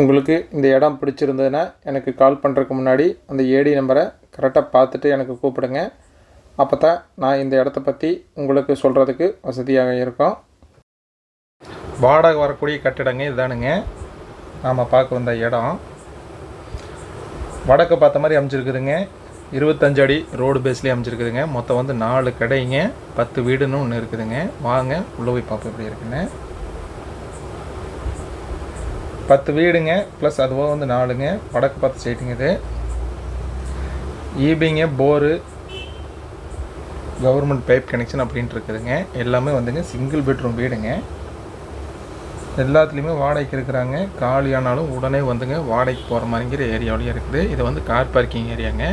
உங்களுக்கு இந்த இடம் பிடிச்சிருந்ததுன்னா எனக்கு கால் பண்ணுறதுக்கு முன்னாடி அந்த ஏடி நம்பரை கரெக்டாக பார்த்துட்டு எனக்கு கூப்பிடுங்க. அப்போ தான் நான் இந்த இடத்த பற்றி உங்களுக்கு சொல்கிறதுக்கு வசதியாக இருக்கும். வாடகை வரக்கூடிய கட்டிடங்க இதுதானுங்க நாம் பார்க்க வந்த இடம். வடக்கு பார்த்த மாதிரி அமைச்சிருக்குதுங்க இருபத்தஞ்சு அடி ரோடு பேஸ்லேயே அமைச்சிருக்குதுங்க மொத்தம் வந்து நாலு கடைங்க பத்து வீடுன்னு ஒன்று இருக்குதுங்க. வாங்க உள்ளே போய் பார்ப்போம் எப்படி இருக்குன்னு. பத்து வீடுங்க ப்ளஸ் அதுவாக வந்து நாலுங்க. வடக்கு பார்த்து சைட்டுங்க இது. ஈபிங்க போரு கவர்மெண்ட் பைப் கனெக்ஷன் அப்படின்ட்டு இருக்குதுங்க. எல்லாமே வந்துங்க சிங்கிள் பெட்ரூம் வீடுங்க. எல்லாத்துலேயுமே வாடகைக்கு இருக்கிறாங்க. காலியானாலும் உடனே வந்துங்க வாடகைக்கு போகிற மாதிரிங்கிற ஏரியாவிலையும் இருக்குது. இது வந்து கார் பார்க்கிங் ஏரியாங்க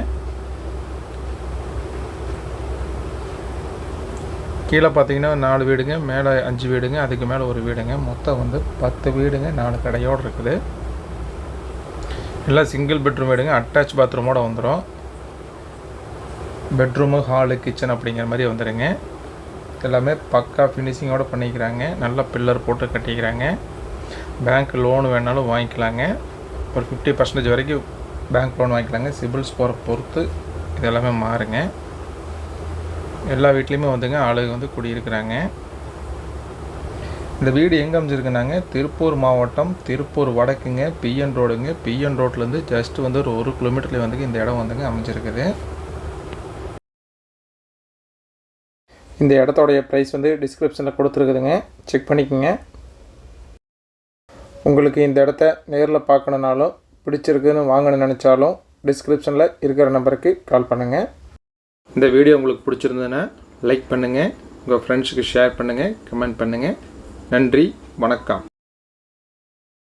கீழே பார்த்தீங்கன்னா நாலு வீடுங்க மேலே அஞ்சு வீடுங்க அதுக்கு மேலே ஒரு வீடுங்க. மொத்தம் வந்து பத்து வீடுங்க நாலு கடையோடு இருக்குது. எல்லாம் சிங்கிள் பெட்ரூம் வீடுங்க அட்டாச் பாத்ரூமோடு வந்துடும் பெட்ரூமு ஹாலு கிச்சன் அப்படிங்கிற மாதிரி வந்துடுங்க எல்லாமே பக்கா ஃபினிஷிங்கோடு பண்ணிக்கிறாங்க. நல்ல பில்லர் போட்டு கட்டிக்கிறாங்க. பேங்க் லோன் வேணாலும் வாங்கிக்கலாங்க. ஒரு ஃபிஃப்டி பர்சன்டேஜ் வரைக்கும் பேங்க் லோன் வாங்கிக்கலாங்க. சிபில் ஸ்கோரை பொறுத்து இது எல்லாமே மாறுங்க. எல்லா வீட்லேயுமே வந்துங்க ஆளுங்க வந்து குடியிருக்கிறாங்க. இந்த வீடு எங்கே அமைஞ்சிருக்குனாங்க? திருப்பூர் மாவட்டம் திருப்பூர் வடக்குங்க பிஎன் ரோடுங்க. பிஎன் ரோட்லேருந்து ஜஸ்ட் வந்து ஒரு ஒரு கிலோமீட்டர்லேயே வந்துங்க இந்த இடம் வந்துங்க அமைஞ்சிருக்குது. இந்த இடத்தோடைய ப்ரைஸ் வந்து டிஸ்கிரிப்ஷனில் கொடுத்துருக்குதுங்க. செக் பண்ணிக்கோங்க. உங்களுக்கு இந்த இடத்த நேரில் பார்க்கணுனாலும் பிடிச்சிருக்குன்னு வாங்கணும்னு நினச்சாலும் டிஸ்கிரிப்ஷனில் இருக்கிற நம்பருக்கு கால் பண்ணுங்கள் இந்த வீடியோ உங்களுக்கு பிடிச்சிருந்ததுன்னா லைக் பண்ணுங்கள் உங்கள் ஃப்ரெண்ட்ஸுக்கு ஷேர் பண்ணுங்கள் கமெண்ட் பண்ணுங்கள் நன்றி வணக்கம்.